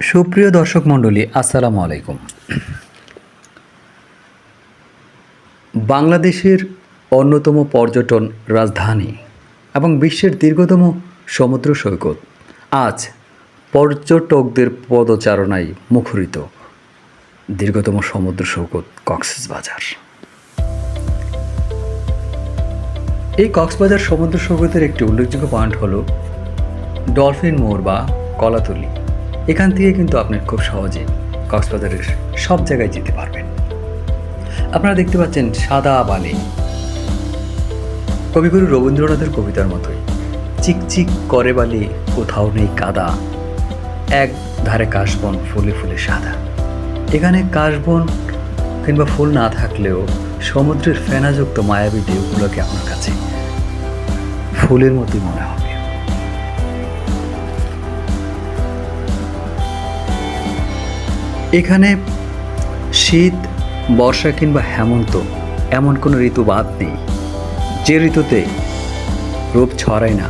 সুপ্রিয় দর্শক মণ্ডলী, আসসালামু আলাইকুম। বাংলাদেশের অন্যতম পর্যটন রাজধানী এবং বিশ্বের দীর্ঘতম সমুদ্র সৈকত আজ পর্যটকদের পদচারণায় মুখরিত দীর্ঘতম সমুদ্র সৈকত কক্সবাজার। এই কক্সবাজার সমুদ্র সৈকতের একটি উল্লেখযোগ্য পয়েন্ট হলো ডলফিন মোড় বা কলাতলি। এখান থেকে কিন্তু আপনি খুব সহজে কক্সবাজারের সব জায়গায় যেতে পারবেন। আপনারা দেখতে পাচ্ছেন সাদা বালি। কবিগুরু রবীন্দ্রনাথের কবিতার মতোই। চিকচিক করে বালি, কোথাও নেই কাদা। এক ধারে কাশবন ফুলে ফুলে সাদা। এখানে কাশবন কিংবা ফুল না থাকলেও সমুদ্রের ফেনাযুক্ত মায়াবী ঢেউগুলোকে আপনার কাছে ফুলের মতোই মনে হবে এখানে শীত, বর্ষা কিংবা হেমন্ত এমন কোনো ঋতু বাদ নেই। যে ঋতুতে রূপ ছড়ায় না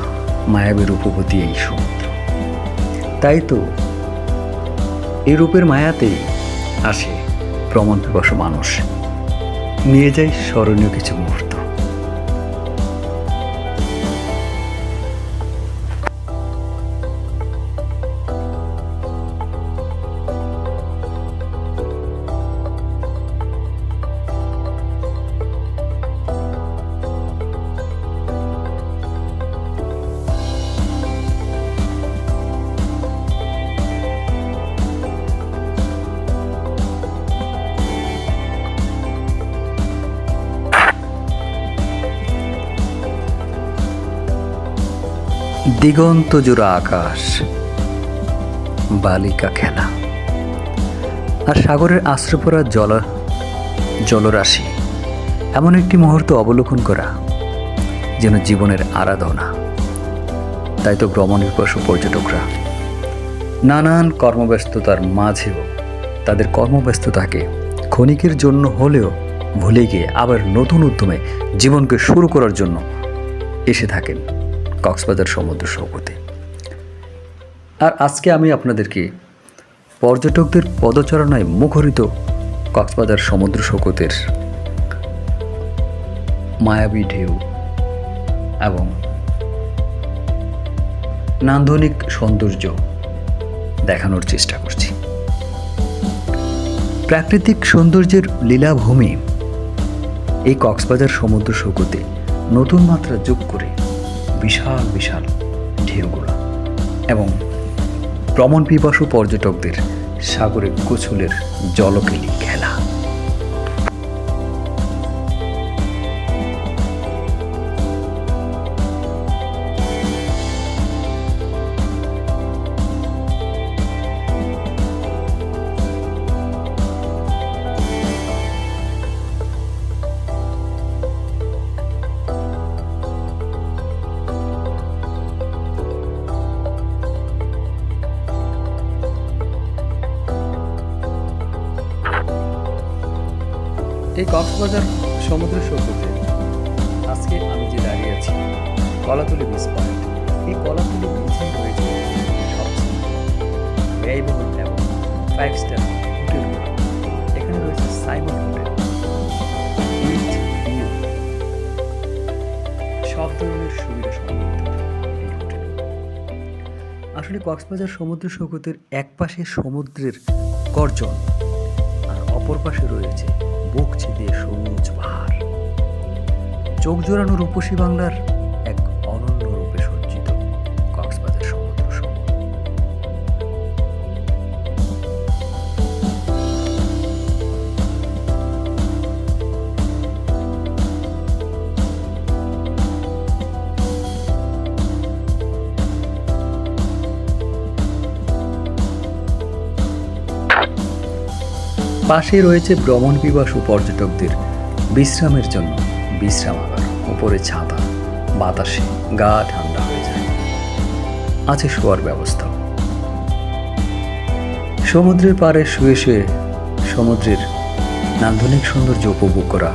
মায়াবী রূপবতী এই সমুদ্র। তাই তো এই রূপের মায়াতেই আসে ভ্রমণ পিপাসু মানুষ। নিয়ে যায় স্মরণীয় কিছু মুহূর্ত। দিগন্ত জোড়া আকাশ, বালিকা খেলা আর সাগরের আশ্রয় পড়া জল, জলরাশি, এমন একটি মুহূর্ত অবলোকন করা, যেন জীবনের আরাধনা। তাই তো ভ্রমণ পিপাসু পর্যটকরা, নানান কর্মব্যস্ততার মাঝেও তাদের কর্মব্যস্ততাকে ক্ষণিকের জন্য হলেও ভুলে গিয়ে আবার নতুন উদ্যমে জীবনকে শুরু করার জন্য এসে থাকেন। কক্সবাজার সমুদ্র সৈকতে আর আজকে আমি আপনাদেরকে পর্যটকদের পদচারণায় মুখরিত কক্সবাজার সমুদ্র সৈকতের মায়াবী ঢেউ এবং নান্দনিক সৌন্দর্য দেখানোর চেষ্টা করছি। প্রাকৃতিক সৌন্দর্যের লীলাভূমি এই কক্সবাজার সমুদ্র সৈকতে নতুন মাত্রা যোগ করে বিশাল বিশাল ঢেউগুলো এবং ভ্রমণ পিপাসু পর্যটকদের সাগরে গোছলের জলকেলি খেলা। কক্সবাজার সমুদ্র সৈকতে। আজকে আমি যে দাঁড়িয়ে আছি, কলাতুলি বিচ পয়েন্ট এই কলাতুলি বিচে রয়েছে ব্যয়বহুল এবং ফাইভ স্টার হোটেলগুলো এখানে রয়েছে সাইমন হোটেল সব ধরনের সুবিধা হোটেল। আসলে কক্সবাজার সমুদ্র সৈকতের এক পাশে সমুদ্রের গর্জন, আর অপর পাশে রয়েছে বুক ছিদিয়ে সবুজ পাহাড়। চোখ জোড়ানো রূপসী বাংলার পাশে রয়েছে ভ্রমণ পিপাসু পর্যটকদের। বিশ্রামের জন্য বিশ্রামাগার উপরে ছাতা, বাতাসে গা ঠান্ডা হয়ে যায়। আছে শোয়ার ব্যবস্থা। সমুদ্রের পাড়ে শুয়ে শুয়ে সমুদ্রের নান্দনিক সৌন্দর্য উপভোগ করা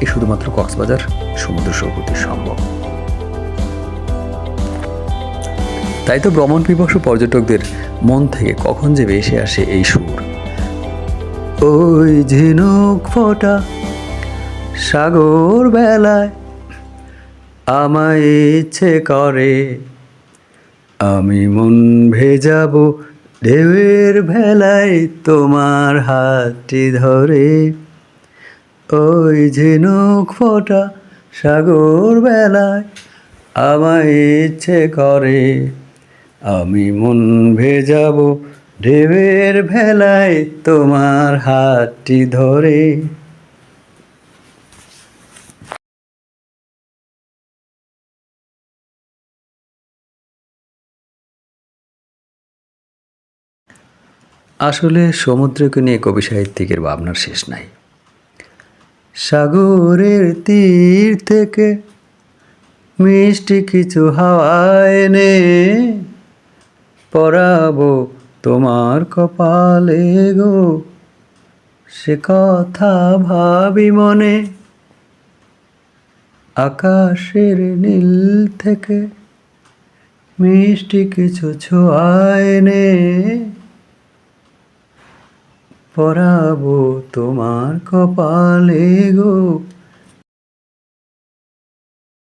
এ শুধুমাত্র কক্সবাজার সমুদ্র সৈকতে সম্ভব। তাই তো ভ্রমণ পিপাসু পর্যটকদের মন থেকে কখন যে ভেসে আসে এই সুর। ওই ঝিনুক ফোটা সাগর বেলায় আমায় ইচ্ছে করে। আমি মন ভেজাবো ঢেউয়ের ভেলায় তোমার হাতটি ধরে। ওই ঝিনুক ফোটা সাগর বেলায় আমায় ইচ্ছে করে। আমি মন ভেজাবো ঢেউয়ের ভেলায় তোমার হাতটি ধরে। আসলে সমুদ্রকে নিয়ে কবি সাহিত্যিকের ভাবনার শেষ নাই। সাগরের তীর থেকে মিষ্টি কিছু হাওয়ায় এনে পরাবো তোমার কপালে গো সে কথা ভাবি মনে। আকাশের নীল থেকে মিষ্টি কিছু ছোঁয়ায় এনে পরাবো তোমার কপালে গো